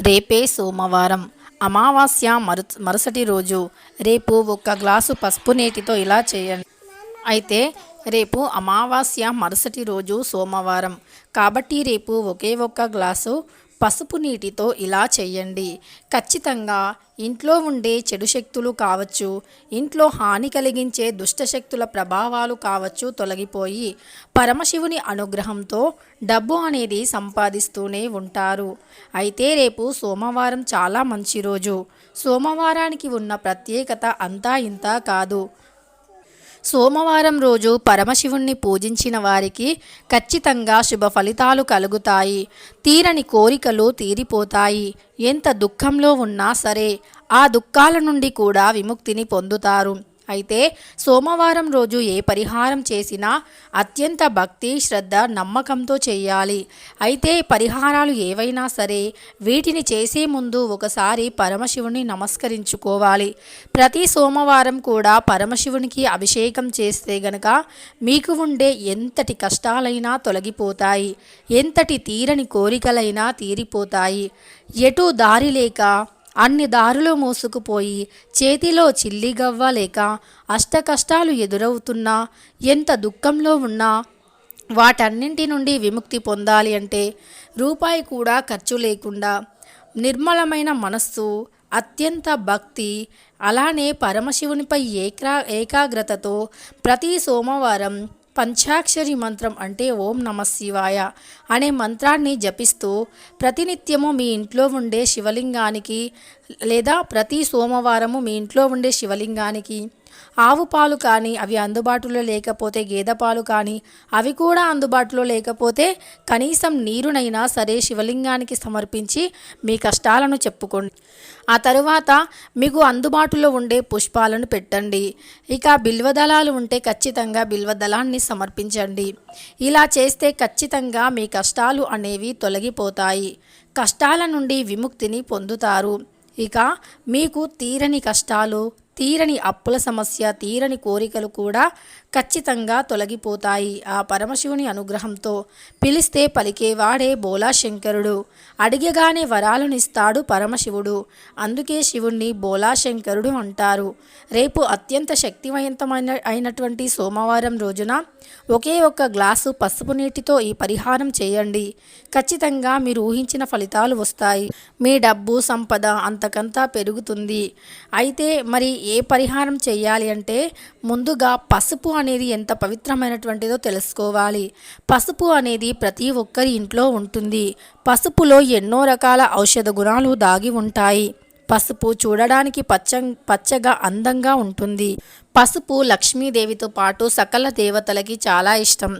రేపే సోమవారం. అమావాస్య మరు మరుసటి రోజు. రేపు ఒక గ్లాసు పసుపు నీటితో ఇలా చేయండి. అయితే రేపు అమావాస్య మరుసటి రోజు సోమవారం. కాబట్టి రేపు ఒకే ఒక్క గ్లాసు పసుపు నీటితో ఇలా చేయండి ఖచ్చితంగా ఇంట్లో ఉండే చెడు శక్తులు కావచ్చు ఇంట్లో హాని కలిగించే దుష్ట శక్తుల ప్రభావాలు కావచ్చు తొలగిపోయి పరమశివుని అనుగ్రహంతో డబ్బు అనేది సంపాదిస్తూనే ఉంటారు. అయితే రేపు సోమవారం చాలా మంచి రోజు. సోమవారానికి ఉన్న ప్రత్యేకత అంతా ఇంతా కాదు. సోమవారం రోజు పరమశివుణ్ణి పూజించిన వారికి ఖచ్చితంగా శుభ ఫలితాలు కలుగుతాయి. తీరని కోరికలు తీరిపోతాయి. ఎంత దుఃఖంలో ఉన్నా సరే ఆ దుఃఖాల నుండి కూడా విముక్తిని పొందుతారు. అయితే సోమవారం రోజు ఏ పరిహారం చేసినా అత్యంత భక్తి శ్రద్ధ నమ్మకంతో చేయాలి. అయితే పరిహారాలు ఏవైనా సరే వీటిని చేసే ముందు ఒకసారి పరమశివుని నమస్కరించుకోవాలి. ప్రతి సోమవారం కూడా పరమశివునికి అభిషేకం చేస్తే గనక మీకు ఉండే ఎంతటి కష్టాలైనా తొలగిపోతాయి. ఎంతటి తీరని కోరికలైనా తీరిపోతాయి. ఎటు దారి లేక అన్ని దారులు మోసుకుపోయి చేతిలో చిల్లిగవ్వ లేక అష్ట కష్టాలు ఎదురవుతున్నా ఎంత దుఃఖంలో ఉన్నా వాటన్నింటి నుండి విముక్తి పొందాలి అంటే రూపాయి కూడా ఖర్చు లేకుండా నిర్మలమైన మనస్సు అత్యంత భక్తి అలానే పరమశివునిపై ఏకా ఏకాగ్రతతో ప్రతి సోమవారం పంచాక్షరి మంత్రం అంటే ఓం నమ శివాయ అనే మంత్రాన్ని జపిస్తూ ప్రతినిత్యము మీ ఇంట్లో ఉండే శివలింగానికి లేదా ప్రతి సోమవారము మీ ఇంట్లో ఉండే శివలింగానికి ఆవు పాలు కానీ అవి అందుబాటులో లేకపోతే గేదె పాలు కానీ అవి కూడా అందుబాటులో లేకపోతే కనీసం నీరునైనా సరే శివలింగానికి సమర్పించి మీ కష్టాలను చెప్పుకోండి. ఆ తరువాత మీకు అందుబాటులో ఉండే పుష్పాలను పెట్టండి. ఇక బిల్వదళాలు ఉంటే ఖచ్చితంగా బిల్వదళాన్ని సమర్పించండి. ఇలా చేస్తే ఖచ్చితంగా మీ కష్టాలు అనేవి తొలగిపోతాయి. కష్టాల నుండి విముక్తిని పొందుతారు. ఇక మీకు తీరని కష్టాలు తీరని అప్పుల సమస్య తీరని కోరికలు కూడా ఖచ్చితంగా తొలగిపోతాయి. ఆ పరమశివుని అనుగ్రహంతో పిలిస్తే పలికేవాడే బోలా శంకరుడు అడిగగానే వరాలనిస్తాడు పరమశివుడు. అందుకే శివుణ్ణి బోలాశంకరుడు అంటారు. రేపు అత్యంత శక్తివంతమైన అయినటువంటి సోమవారం రోజున ఒకే ఒక్క గ్లాసు పసుపు నీటితో ఈ పరిహారం చేయండి. ఖచ్చితంగా మీరు ఊహించిన ఫలితాలు వస్తాయి. మీ డబ్బు సంపద అంతకంతా పెరుగుతుంది. అయితే మరి ఏ పరిహారం చేయాలి అంటే ముందుగా పసుపు అనేది ఎంత పవిత్రమైనటువంటిదో తెలుసుకోవాలి. పసుపు అనేది ప్రతి ఒక్కరి ఇంట్లో ఉంటుంది. పసుపులో ఎన్నో రకాల ఔషధ గుణాలు దాగి ఉంటాయి. పసుపు చూడడానికి పచ్చ పచ్చగా అందంగా ఉంటుంది. పసుపు లక్ష్మీదేవితో పాటు సకల దేవతలకి చాలా ఇష్టం.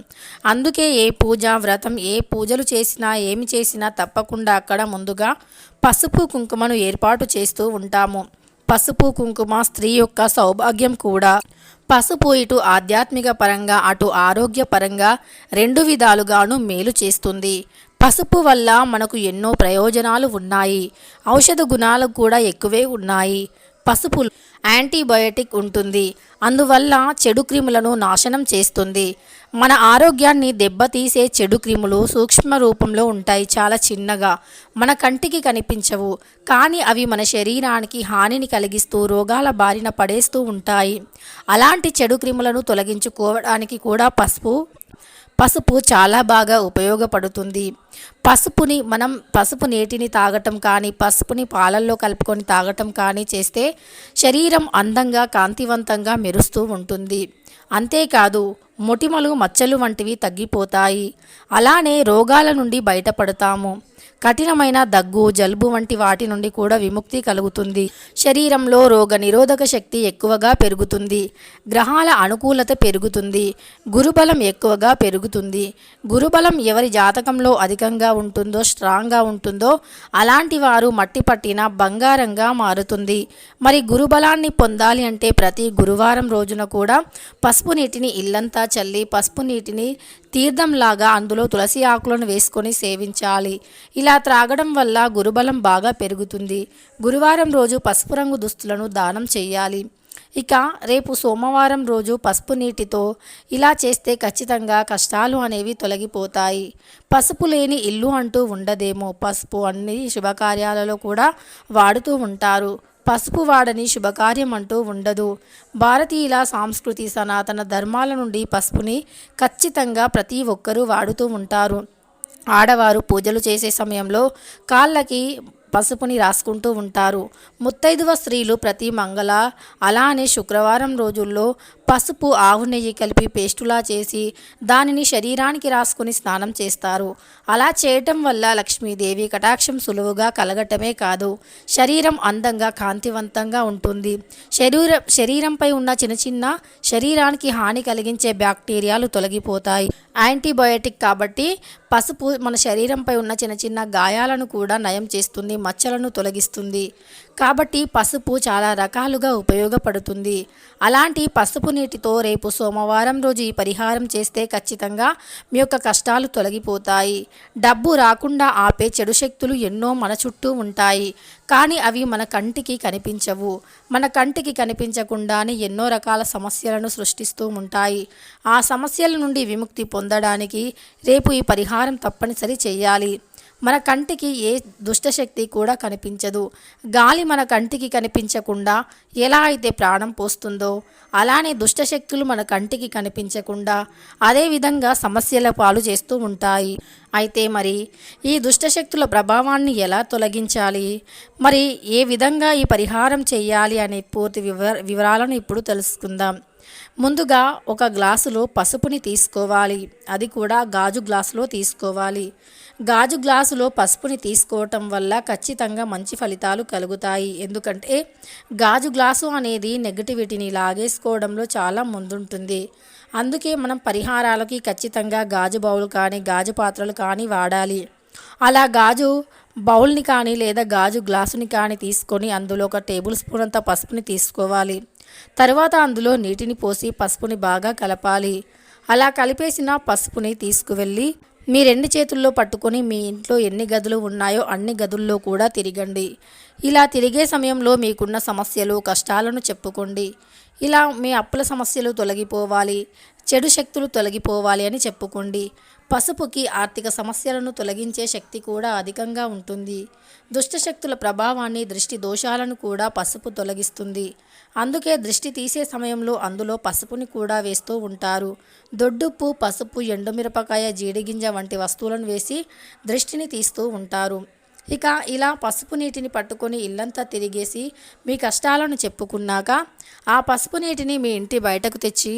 అందుకే ఏ పూజ వ్రతం ఏ పూజలు చేసినా ఏమి చేసినా తప్పకుండా అక్కడ ముందుగా పసుపు కుంకుమను ఏర్పాటు చేస్తూ ఉంటాము. పసుపు కుంకుమ స్త్రీ యొక్క సౌభాగ్యం కూడా. పసుపు ఇటు ఆధ్యాత్మిక పరంగా అటు ఆరోగ్య పరంగా రెండు విధాలుగాను మేలు చేస్తుంది. పసుపు వల్ల మనకు ఎన్నో ప్రయోజనాలు ఉన్నాయి. ఔషధ గుణాలు కూడా ఎక్కువే ఉన్నాయి. పసుపు యాంటీబయోటిక్ ఉంటుంది. అందువల్ల చెడు క్రిములను నాశనం చేస్తుంది. మన ఆరోగ్యాన్ని దెబ్బతీసే చెడు క్రిములు సూక్ష్మ రూపంలో ఉంటాయి. చాలా చిన్నగా. మన కంటికి కనిపించవు. కానీ అవి మన శరీరానికి హానిని కలిగిస్తూ రోగాల బారిన పడేస్తూ ఉంటాయి. అలాంటి చెడు క్రిములను తొలగించుకోవడానికి కూడా పసుపు పసుపు చాలా బాగా ఉపయోగపడుతుంది. పసుపుని మనం పసుపు నీటిని తాగటం కానీ పసుపుని పాలల్లో కలుపుకొని తాగటం కానీ చేస్తే శరీరం అందంగా కాంతివంతంగా మెరుస్తూ ఉంటుంది. అంతేకాదు మొటిమలు మచ్చలు వంటివి తగ్గిపోతాయి. అలానే రోగాల నుండి బయటపడతాము. కఠినమైన దగ్గు జలుబు వంటి వాటి నుండి కూడా విముక్తి కలుగుతుంది. శరీరంలో రోగ నిరోధక శక్తి ఎక్కువగా పెరుగుతుంది. గ్రహాల అనుకూలత పెరుగుతుంది. గురుబలం ఎక్కువగా పెరుగుతుంది. గురుబలం ఎవరి జాతకంలో అధికంగా ఉంటుందో స్ట్రాంగ్గా ఉంటుందో అలాంటి వారు మట్టి పట్టిన బంగారంగా మారుతుంది. మరి గురుబలాన్ని పొందాలి అంటే ప్రతి గురువారం రోజున కూడా పసుపు నీటిని ఇల్లంతా చల్లి పసుపు నీటిని తీర్థంలాగా అందులో తులసి ఆకులను వేసుకొని సేవించాలి. ఇలా త్రాగడం వల్ల గురుబలం బాగా పెరుగుతుంది. గురువారం రోజు పసుపు రంగు దుస్తులను దానం చేయాలి. ఇక రేపు సోమవారం రోజు పసుపు నీటితో ఇలా చేస్తే ఖచ్చితంగా కష్టాలు అనేవి తొలగిపోతాయి. పసుపు లేని ఇల్లు అంటూ ఉండదేమో. పసుపు అన్ని శుభకార్యాలలో కూడా వాడుతూ ఉంటారు. పసుపు వాడని శుభకార్యం అంటూ ఉండదు. భారతీయుల సాంస్కృతి సనాతన ధర్మాల నుండి పసుపుని ఖచ్చితంగా ప్రతి ఒక్కరూ వాడుతూ ఉంటారు. ఆడవారు పూజలు చేసే సమయంలో కాళ్ళకి పసుపుని రాసుకుంటూ ఉంటారు. ముత్తైదువ స్త్రీలు ప్రతి మంగళ అలానే శుక్రవారం రోజుల్లో పసుపు ఆవు నెయ్యి కలిపి పేస్టులా చేసి దానిని శరీరానికి రాసుకుని స్నానం చేస్తారు. అలా చేయటం వల్ల లక్ష్మీదేవి కటాక్షం సులువుగా కలగటమే కాదు శరీరం అందంగా కాంతివంతంగా ఉంటుంది. శరీర శరీరంపై ఉన్న చిన్న చిన్న శరీరానికి హాని కలిగించే బ్యాక్టీరియాలు తొలగిపోతాయి. యాంటీబయోటిక్ కాబట్టి పసుపు మన శరీరంపై ఉన్న చిన్న చిన్న గాయాలను కూడా నయం చేస్తుంది. మచ్చలను తొలగిస్తుంది. కాబట్టి పసుపు చాలా రకాలుగా ఉపయోగపడుతుంది. అలాంటి పసుపు నీటితో రేపు సోమవారం రోజు ఈ పరిహారం చేస్తే ఖచ్చితంగా మీ యొక్క కష్టాలు తొలగిపోతాయి. డబ్బు రాకుండా ఆపే చెడు శక్తులు ఎన్నో మన చుట్టూ ఉంటాయి. కానీ అవి మన కంటికి కనిపించవు. మన కంటికి కనిపించకుండానే ఎన్నో రకాల సమస్యలను సృష్టిస్తూ ఉంటాయి. ఆ సమస్యల నుండి విముక్తి పొందడానికి రేపు ఈ పరిహారం తప్పనిసరి చేయాలి. మన కంటికి ఏ దుష్టశక్తి కూడా కనిపించదు. గాలి మన కంటికి కనిపించకుండా ఎలా అయితే ప్రాణం పోస్తుందో అలానే దుష్టశక్తులు మన కంటికి కనిపించకుండా అదేవిధంగా సమస్యల పాలు చేస్తూ ఉంటాయి. అయితే మరి ఈ దుష్టశక్తుల ప్రభావాన్ని ఎలా తొలగించాలి? మరి ఏ విధంగా ఈ పరిహారం చేయాలి అనే పూర్తి వివర వివరాలను ఇప్పుడు తెలుసుకుందాం. ముందుగా ఒక గ్లాసులో పసుపుని తీసుకోవాలి. అది కూడా గాజు గ్లాసులో తీసుకోవాలి. గాజు గ్లాసులో పసుపుని తీసుకోవటం వల్ల ఖచ్చితంగా మంచి ఫలితాలు కలుగుతాయి. ఎందుకంటే గాజు గ్లాసు అనేది నెగటివిటీని లాగేసుకోవడంలో చాలా ముందుంటుంది. అందుకే మనం పరిహారాలకి ఖచ్చితంగా గాజు బౌల్ కానీ గాజు పాత్రలు కానీ వాడాలి. అలా గాజు బౌల్ని కానీ లేదా గాజు గ్లాసుని కానీ తీసుకొని అందులో ఒక టేబుల్ స్పూన్ అంత పసుపుని తీసుకోవాలి. తర్వాత అందులో నీటిని పోసి పసుపుని బాగా కలపాలి. అలా కలిపేసిన పసుపుని తీసుకువెళ్ళి మీ రెండు చేతుల్లో పట్టుకొని మీ ఇంట్లో ఎన్ని గదులు ఉన్నాయో అన్ని గదుల్లో కూడా తిరగండి. ఇలా తిరిగే సమయంలో మీకున్న సమస్యలు కష్టాలను చెప్పుకోండి. ఇలా మీ అప్పుల సమస్యలు తొలగిపోవాలి చెడు శక్తులు తొలగిపోవాలి అని చెప్పుకోండి. పసుపుకి ఆర్థిక సమస్యలను తొలగించే శక్తి కూడా అధికంగా ఉంటుంది. దుష్టశక్తుల ప్రభావాన్ని దృష్టి దోషాలను కూడా పసుపు తొలగిస్తుంది. అందుకే దృష్టి తీసే సమయంలో అందులో పసుపుని కూడా వేస్తూ ఉంటారు. దొడ్డుప్పు పసుపు ఎండుమిరపకాయ జీడిగింజ వంటి వస్తువులను వేసి దృష్టిని తీస్తూ ఉంటారు. ఇక ఇలా పసుపు నీటిని పట్టుకొని ఇల్లంతా తిరిగేసి మీ కష్టాలను చెప్పుకున్నాక ఆ పసుపు నీటిని మీ ఇంటి బయటకు తెచ్చి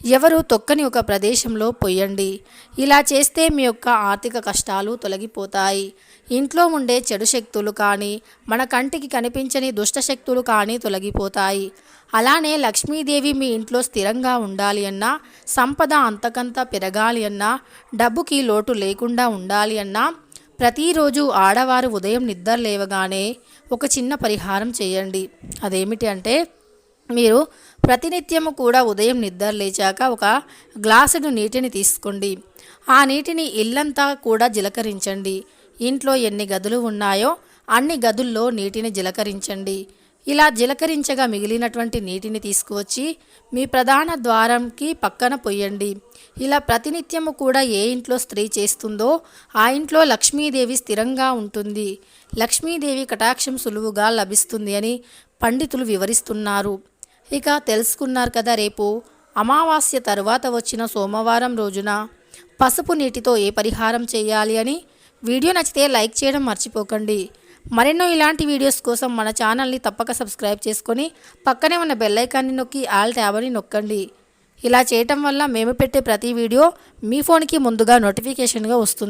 ఎవరు తొక్కని ఒక ప్రదేశంలో పొయ్యండి. ఇలా చేస్తే మీ యొక్క ఆర్థిక కష్టాలు తొలగిపోతాయి. ఇంట్లో ఉండే చెడు శక్తులు కానీ మన కంటికి కనిపించని దుష్ట శక్తులు కానీ తొలగిపోతాయి. అలానే లక్ష్మీదేవి మీ ఇంట్లో స్థిరంగా ఉండాలి అన్నా సంపద అంతకంతా పెరగాలి అన్నా డబ్బుకి లోటు లేకుండా ఉండాలి అన్నా ప్రతిరోజు ఆడవారు ఉదయం నిద్ర లేవగానే ఒక చిన్న పరిహారం చేయండి. అదేమిటి అంటే మీరు ప్రతినిత్యము కూడా ఉదయం నిద్ర లేచాక ఒక గ్లాసుడు నీటిని తీసుకోండి. ఆ నీటిని ఇల్లంతా కూడా జిలకరించండి. ఇంట్లో ఎన్ని గదులు ఉన్నాయో అన్ని గదుల్లో నీటిని జిలకరించండి. ఇలా జీలకరించగా మిగిలినటువంటి నీటిని తీసుకువచ్చి మీ ప్రధాన ద్వారంకి పక్కన పొయ్యండి. ఇలా ప్రతినిత్యము కూడా ఏ ఇంట్లో స్త్రీ చేస్తుందో ఆ ఇంట్లో లక్ష్మీదేవి స్థిరంగా ఉంటుంది. లక్ష్మీదేవి కటాక్షం సులువుగా లభిస్తుంది అని పండితులు వివరిస్తున్నారు. ఇక తెలుసుకున్నారు కదా రేపు అమావాస్య తర్వాత వచ్చిన సోమవారం రోజున పసుపు నీటితో ఏ పరిహారం చేయాలి అని వీడియో నచ్చితే లైక్ చేయడం మర్చిపోకండి. మరెన్నో ఇలాంటి వీడియోస్ కోసం మన ఛానల్ని తప్పక సబ్స్క్రైబ్ చేసుకొని పక్కనే ఉన్న బెల్లైకాన్ని నొక్కి ఆల్ ట్యాబ్ని నొక్కండి. ఇలా చేయటం వల్ల మేము పెట్టే ప్రతి వీడియో మీ ఫోన్కి ముందుగా నోటిఫికేషన్గా వస్తుంది.